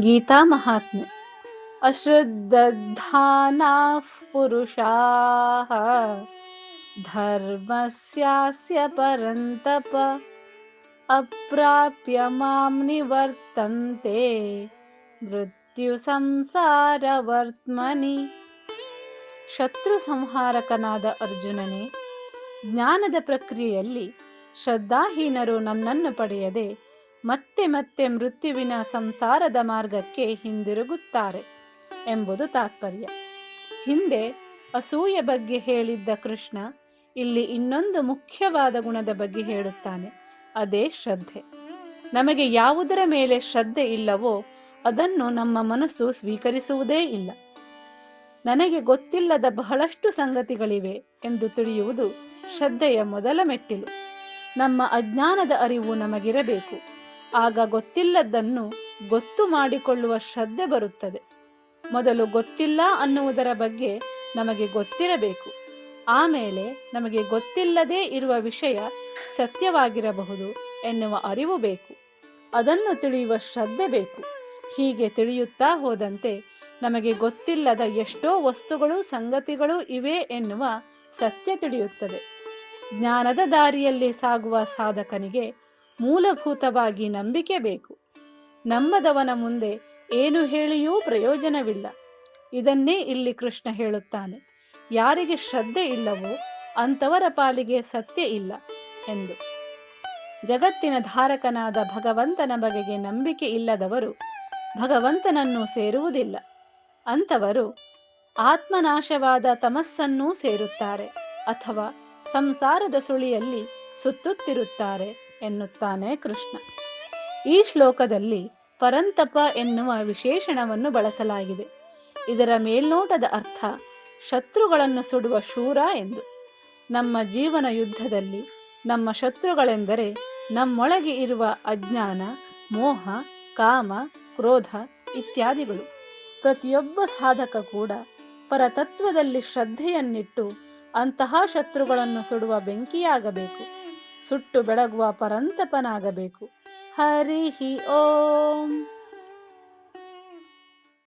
ಗೀತಾ ಮಹಾತ್ಮೆ. ಧರ್ಮಸ್ಯಾಸ್ಯ ಪರಂತಪ. ಅಪ್ರಾಪ್ಯ ಮಾಂ ನಿವರ್ತಂತೆ. ಮೃತ್ಯು ಸಂಸಾರ ವರ್ತ್ಮನಿ. ಶತ್ರು ಸಂಹಾರಕನಾದ ಅರ್ಜುನನೇ, ಜ್ಞಾನದ ಪ್ರಕ್ರಿಯೆಯಲ್ಲಿ ಶ್ರದ್ಧಾಹೀನರು ನನ್ನನ್ನು ಪಡೆಯದೆ ಮತ್ತೆ ಮತ್ತೆ ಮೃತ್ಯುವಿನ ಸಂಸಾರದ ಮಾರ್ಗಕ್ಕೆ ಹಿಂದಿರುಗುತ್ತಾರೆ ಎಂಬುದು ತಾತ್ಪರ್ಯ. ಹಿಂದೆ ಅಸೂಯ ಬಗ್ಗೆ ಹೇಳಿದ್ದ ಕೃಷ್ಣ ಇಲ್ಲಿ ಇನ್ನೊಂದು ಮುಖ್ಯವಾದ ಗುಣದ ಬಗ್ಗೆ ಹೇಳುತ್ತಾನೆ, ಅದೇ ಶ್ರದ್ಧೆ. ನಮಗೆ ಯಾವುದರ ಮೇಲೆ ಶ್ರದ್ಧೆ ಇಲ್ಲವೋ ಅದನ್ನು ನಮ್ಮ ಮನಸ್ಸು ಸ್ವೀಕರಿಸುವುದೇ ಇಲ್ಲ. ನನಗೆ ಗೊತ್ತಿಲ್ಲದ ಬಹಳಷ್ಟು ಸಂಗತಿಗಳಿವೆ ಎಂದು ತಿಳಿಯುವುದು ಶ್ರದ್ಧೆಯ ಮೊದಲ ಮೆಟ್ಟಿಲು. ನಮ್ಮ ಅಜ್ಞಾನದ ಅರಿವು ನಮಗಿರಬೇಕು. ಆಗ ಗೊತ್ತಿಲ್ಲದನ್ನು ಗೊತ್ತು ಮಾಡಿಕೊಳ್ಳುವ ಶ್ರದ್ಧೆ ಬರುತ್ತದೆ. ಮೊದಲು ಗೊತ್ತಿಲ್ಲ ಅನ್ನುವುದರ ಬಗ್ಗೆ ನಮಗೆ ಗೊತ್ತಿರಬೇಕು. ಆಮೇಲೆ ನಮಗೆ ಗೊತ್ತಿಲ್ಲದೇ ಇರುವ ವಿಷಯ ಸತ್ಯವಾಗಿರಬಹುದು ಎನ್ನುವ ಅರಿವು ಬೇಕು. ಅದನ್ನು ತಿಳಿಯುವ ಶ್ರದ್ಧೆ ಬೇಕು. ಹೀಗೆ ತಿಳಿಯುತ್ತಾ ಹೋದಂತೆ ನಮಗೆ ಗೊತ್ತಿಲ್ಲದ ಎಷ್ಟೋ ವಸ್ತುಗಳು, ಸಂಗತಿಗಳು ಇವೆ ಎನ್ನುವ ಸತ್ಯ ತಿಳಿಯುತ್ತದೆ. ಜ್ಞಾನದ ದಾರಿಯಲ್ಲಿ ಸಾಗುವ ಸಾಧಕನಿಗೆ ಮೂಲಭೂತವಾಗಿ ನಂಬಿಕೆ ಬೇಕು. ನಂಬದವನ ಮುಂದೆ ಏನು ಹೇಳಿಯೂ ಪ್ರಯೋಜನವಿಲ್ಲ. ಇದನ್ನೇ ಇಲ್ಲಿ ಕೃಷ್ಣ ಹೇಳುತ್ತಾನೆ. ಯಾರಿಗೆ ಶ್ರದ್ಧೆ ಇಲ್ಲವೋ ಅಂತವರ ಪಾಲಿಗೆ ಸತ್ಯ ಇಲ್ಲ ಎಂದು. ಜಗತ್ತಿನ ಧಾರಕನಾದ ಭಗವಂತನ ಬಗೆಗೆ ನಂಬಿಕೆ ಇಲ್ಲದವರು ಭಗವಂತನನ್ನು ಸೇರುವುದಿಲ್ಲ. ಅಂತವರು ಆತ್ಮನಾಶವಾದ ತಮಸ್ಸನ್ನೂ ಸೇರುತ್ತಾರೆ ಅಥವಾ ಸಂಸಾರದ ಸುಳಿಯಲ್ಲಿ ಸುತ್ತುತ್ತಿರುತ್ತಾರೆ. ಎನ್ನುತ್ತಾನೆ ಕೃಷ್ಣ. ಈ ಶ್ಲೋಕದಲ್ಲಿ ಪರಂತಪ ಎನ್ನುವ ವಿಶೇಷಣವನ್ನು ಬಳಸಲಾಗಿದೆ. ಇದರ ಮೇಲ್ನೋಟದ ಅರ್ಥ ಶತ್ರುಗಳನ್ನು ಸುಡುವ ಶೂರ ಎಂದು. ನಮ್ಮ ಜೀವನ ಯುದ್ಧದಲ್ಲಿ ನಮ್ಮ ಶತ್ರುಗಳೆಂದರೆ ನಮ್ಮೊಳಗೆ ಇರುವ ಅಜ್ಞಾನ, ಮೋಹ, ಕಾಮ, ಕ್ರೋಧ ಇತ್ಯಾದಿಗಳು. ಪ್ರತಿಯೊಬ್ಬ ಸಾಧಕ ಕೂಡ ಪರತತ್ವದಲ್ಲಿ ಶ್ರದ್ಧೆಯನ್ನಿಟ್ಟು ಅಂತಹ ಶತ್ರುಗಳನ್ನು ಸುಡುವ ಬೆಂಕಿಯಾಗಬೇಕು. ಸುಟ್ಟು ಬೆಳಗುವ ಪರಂತಪನಾಗಬೇಕು. ಹರಿ ಓಂ.